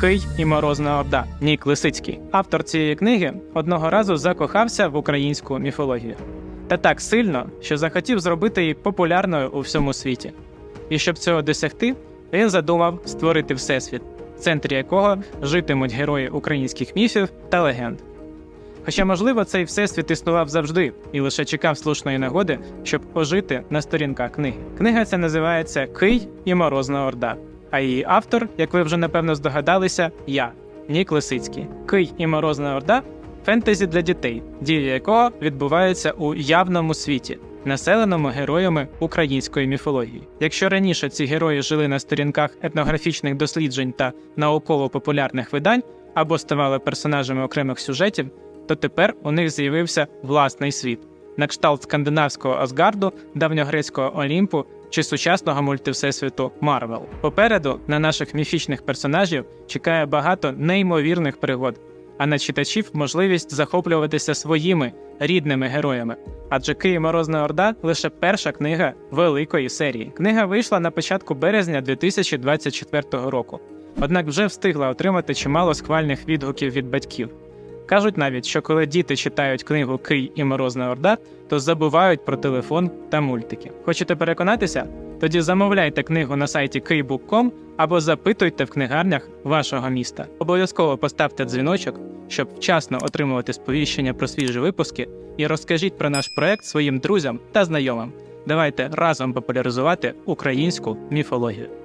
Кий і Морозна Орда Нік Лисицький. Автор цієї книги одного разу закохався в українську міфологію. Та так сильно, що захотів зробити її популярною у всьому світі. І щоб цього досягти, він задумав створити всесвіт, в центрі якого житимуть герої українських міфів та легенд. Хоча, можливо, цей всесвіт існував завжди і лише чекав слушної нагоди, щоб ожити на сторінках книги. Книга ця називається Кий і Морозна Орда. А її автор, як ви вже напевно здогадалися, я, Нік Лисицький. Кий і Морозна Орда фентезі для дітей, дія якого відбувається у явному світі, населеному героями української міфології. Якщо раніше ці герої жили на сторінках етнографічних досліджень та науково-популярних видань або ставали персонажами окремих сюжетів, то тепер у них з'явився власний світ, на кшталт скандинавського Асгарду, давньогрецького Олімпу чи сучасного мультивсесвіту Марвел. Попереду на наших міфічних персонажів чекає багато неймовірних пригод, а на читачів можливість захоплюватися своїми рідними героями. Адже Київ Морозна Орда лише перша книга великої серії. Книга вийшла на початку березня 2024 року, однак вже встигла отримати чимало схвальних відгуків від батьків. Кажуть навіть, що коли діти читають книгу Кий і Морозна Орда, то забувають про телефон та мультики. Хочете переконатися? Тоді замовляйте книгу на сайті keybook.com або запитуйте в книгарнях вашого міста. Обов'язково поставте дзвіночок, щоб вчасно отримувати сповіщення про свіжі випуски, і розкажіть про наш проект своїм друзям та знайомим. Давайте разом популяризувати українську міфологію.